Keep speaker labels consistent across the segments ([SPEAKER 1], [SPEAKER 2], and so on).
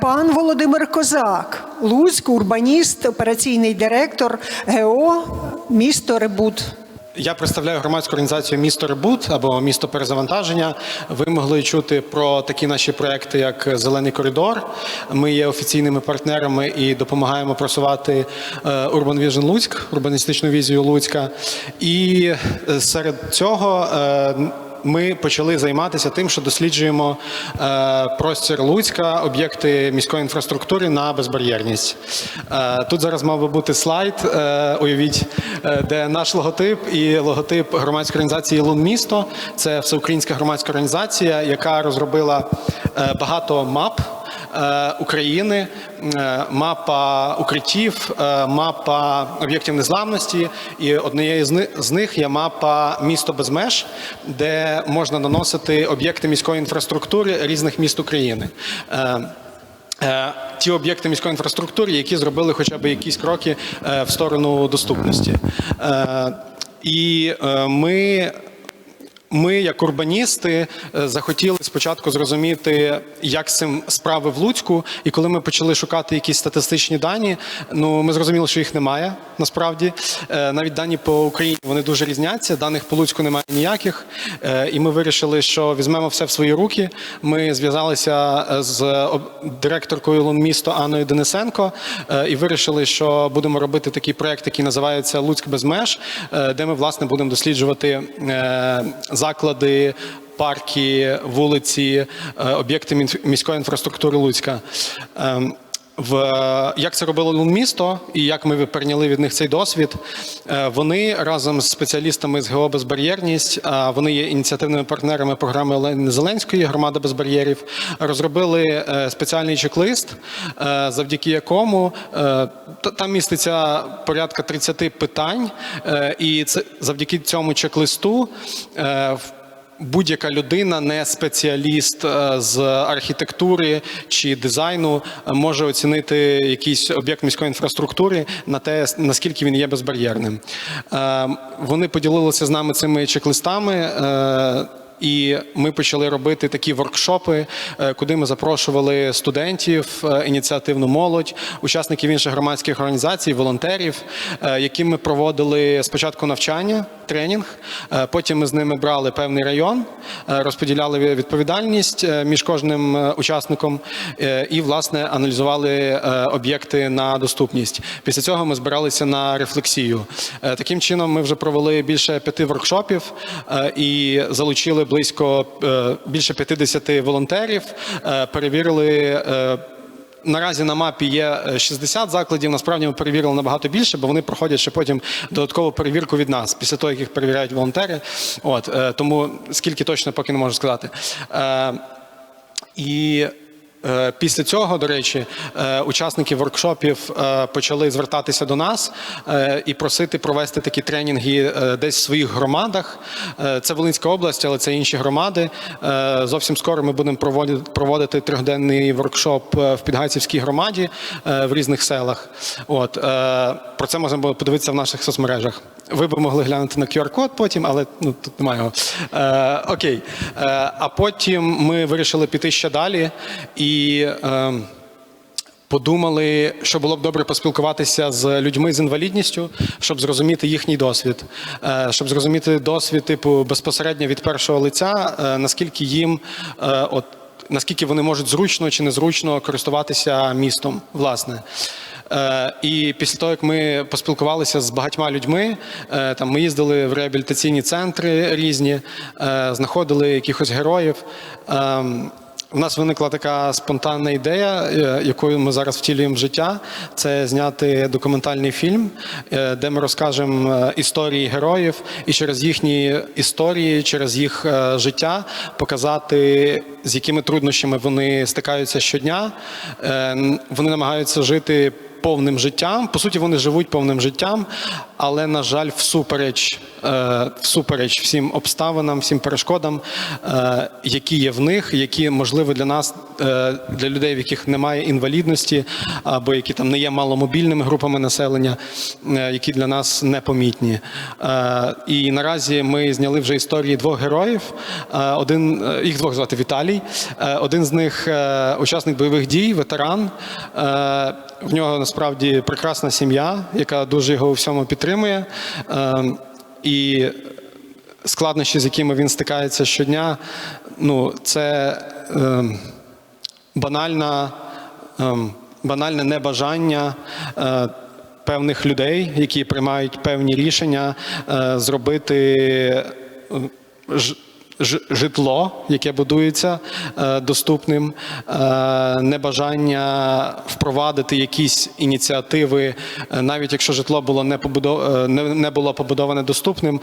[SPEAKER 1] Пан Володимир Козак, Луцьк, урбаніст, операційний директор ГО місто Ребут.
[SPEAKER 2] Я представляю громадську організацію Місто Ребут або місто перезавантаження. Ви могли чути про такі наші проекти, як Зелений коридор. Ми є офіційними партнерами і допомагаємо просувати е, Urban Vision Луцьк, урбаністичну візію Луцька. І е, серед цього. Ми почали займатися тим, що досліджуємо е, простір Луцька, об'єкти міської інфраструктури на безбар'єрність. Е, тут зараз мав би бути слайд, е, уявіть, де наш логотип і логотип громадської організації Лун місто. Це всеукраїнська громадська організація, яка розробила багато мап. Е, України, е, мапа укриттів, е, мапа об'єктів незламності, і однією з них є мапа місто без меж, де можна наносити об'єкти міської інфраструктури різних міст України. Ті об'єкти міської інфраструктури, які зробили хоча б якісь кроки в сторону доступності. І ми. Ми, як урбаністи, е, захотіли спочатку зрозуміти, як цим справи в Луцьку. І коли ми почали шукати якісь статистичні дані, ну ми зрозуміли, що їх немає насправді. Е, Навіть дані по Україні вони дуже різняться. Даних по Луцьку немає ніяких. Е, І ми вирішили, що візьмемо все в свої руки. Ми зв'язалися з директоркою Лунмісто Анною Денисенко і вирішили, що будемо робити такий проект, який називається Луцьк без меж, де ми власне будемо досліджувати заклади. Парки, вулиці, е, об'єкти міської інфраструктури Луцька. В як це робило Лунмісто і як ми перейняли від них цей досвід. е, Вони разом з спеціалістами з ГО «Безбар'єрність», а вони є ініціативними партнерами програми Олени Зеленської Громада без бар'єрів. Розробили е, спеціальний чек-лист, е, завдяки якому е, там міститься порядка 30 питань, е, і це завдяки цьому чек-листу. е, в- Будь-яка людина, не спеціаліст е, з архітектури чи дизайну, е, може оцінити якийсь об'єкт міської інфраструктури на те, наскільки він є безбар'єрним. Е, Вони поділилися з нами цими чек-листами. І ми почали робити такі воркшопи, е, куди ми запрошували студентів, е, ініціативну молодь, учасників інших громадських організацій, волонтерів, е, яким ми проводили спочатку навчання, тренінг. Потім ми з ними брали певний район, розподіляли відповідальність між кожним учасником і, власне, аналізували об'єкти на доступність. Після цього ми збиралися на рефлексію. Таким чином, ми вже провели більше п'яти воркшопів і залучили близько е, більше 50 волонтерів, е, перевірили. е, Наразі на мапі є е, 60 закладів. Насправді ми перевірили набагато більше, бо вони проходять ще потім додаткову перевірку від нас після того, як їх перевіряють волонтери. От тому скільки точно поки не можу сказати. І після цього, до речі, е, учасники воркшопів е, почали звертатися до нас е, і просити провести такі тренінги е, десь в своїх громадах. Е, Це Волинська область, але це інші громади. Е, Зовсім скоро ми будемо проводити, трьохденний воркшоп е, в Підгайцівській громаді е, в різних селах. От е, про це можна було подивитися в наших соцмережах. Ви б могли глянути на QR-код потім, але ну тут немає його. Е, окей. Е, а потім ми вирішили піти ще далі і. Е, Подумали, що було б добре поспілкуватися з людьми з інвалідністю, щоб зрозуміти їхній досвід, Е, щоб зрозуміти досвід, типу, безпосередньо від першого лиця, е, наскільки їм е, от наскільки вони можуть зручно чи незручно користуватися містом, власне. Е, І після того, як ми поспілкувалися з багатьма людьми, е, там ми їздили в реабілітаційні центри різні, е, знаходили якихось героїв. У нас виникла така спонтанна ідея, якою ми зараз втілюємо в життя. Це зняти документальний фільм, е, де ми розкажемо е, історії героїв і через їхні історії, через їх е, життя показати, з якими труднощами вони стикаються щодня. Е, Вони намагаються жити повним життям. По суті, вони живуть повним життям, але, на жаль, всупереч, е, всупереч всім обставинам, всім перешкодам, е, які є в них, які можливо для нас, е, для людей, в яких немає інвалідності, або які там не є маломобільними групами населення, які для нас непомітні. І наразі ми зняли вже історії двох героїв. Один їх двох звати Віталій. Один з них учасник бойових дій, ветеран. В нього насправді прекрасна сім'я, яка дуже його у всьому підтримує. Е, І складнощі, з якими він стикається щодня, ну це е, банальна, е, банальне небажання. Е, Певних людей, які приймають певні рішення, е, зробити е, житло, яке будується е, доступним, е, небажання впровадити якісь ініціативи, е, навіть якщо житло було не побудо- е, не, було побудоване доступним,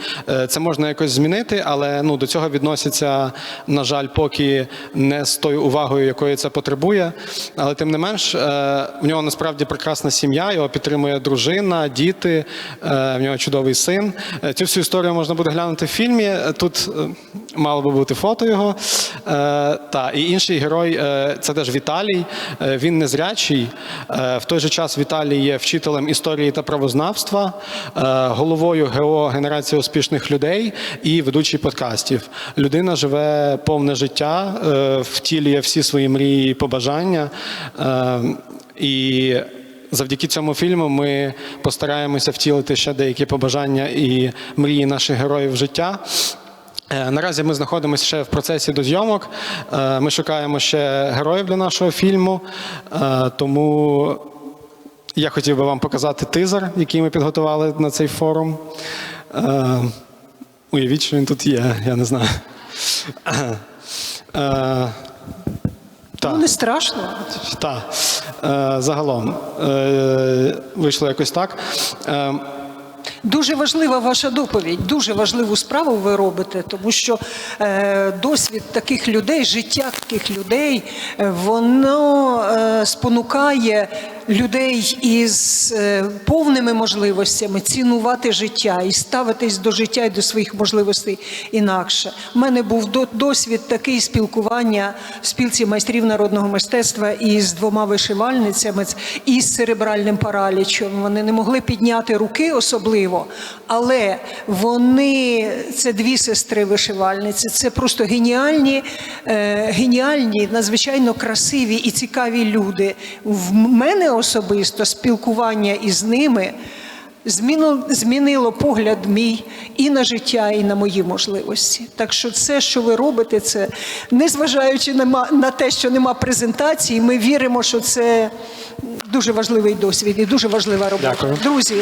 [SPEAKER 2] це можна якось змінити, але ну до цього відносяться, на жаль, поки не з тою увагою, якої це потребує. Але тим не менш, в нього насправді прекрасна сім'я, його підтримує дружина, діти, в нього чудовий син. Цю всю історію можна буде глянути в фільмі. Тут мало би бути фото його. Е, Та і інший герой е, це теж Віталій. Е, Він незрячий. Е, В той же час Віталій є вчителем історії та правознавства, е, головою ГО Генерація успішних людей і ведучий подкастів. Людина живе повне життя, е, втілює всі свої мрії і побажання. Е, І завдяки цьому фільму ми постараємося втілити ще деякі побажання і мрії наших героїв життя. Е, Наразі ми знаходимося ще в процесі дозйомок. Е, Ми шукаємо ще героїв для нашого фільму. Е, Тому я хотів би вам показати тизер, який ми підготували на цей форум. Уявіть, що він тут є, я не знаю. Е,
[SPEAKER 1] Ну, не страшно.
[SPEAKER 2] Так, загалом вийшло якось так.
[SPEAKER 1] Дуже важлива ваша доповідь. Дуже важливу справу ви робите, тому що е, досвід таких людей, життя таких людей, е, воно е, спонукає людей із е, повними можливостями цінувати життя і ставитись до життя і до своїх можливостей інакше. У мене був досвід такий спілкування в спілці майстрів народного мистецтва із двома вишивальницями із церебральним паралічем. Вони не могли підняти руки особливо, але вони це дві сестри вишивальниці. Це просто геніальні, е, геніальні, надзвичайно красиві і цікаві люди. В мене особисто спілкування із ними. Змінило, погляд мій і на життя, і на мої можливості. Так що це, що ви робите, це незважаючи на те, що нема презентації, ми віримо, що це дуже важливий досвід і дуже важлива робота.
[SPEAKER 2] Дякую.
[SPEAKER 1] Друзі,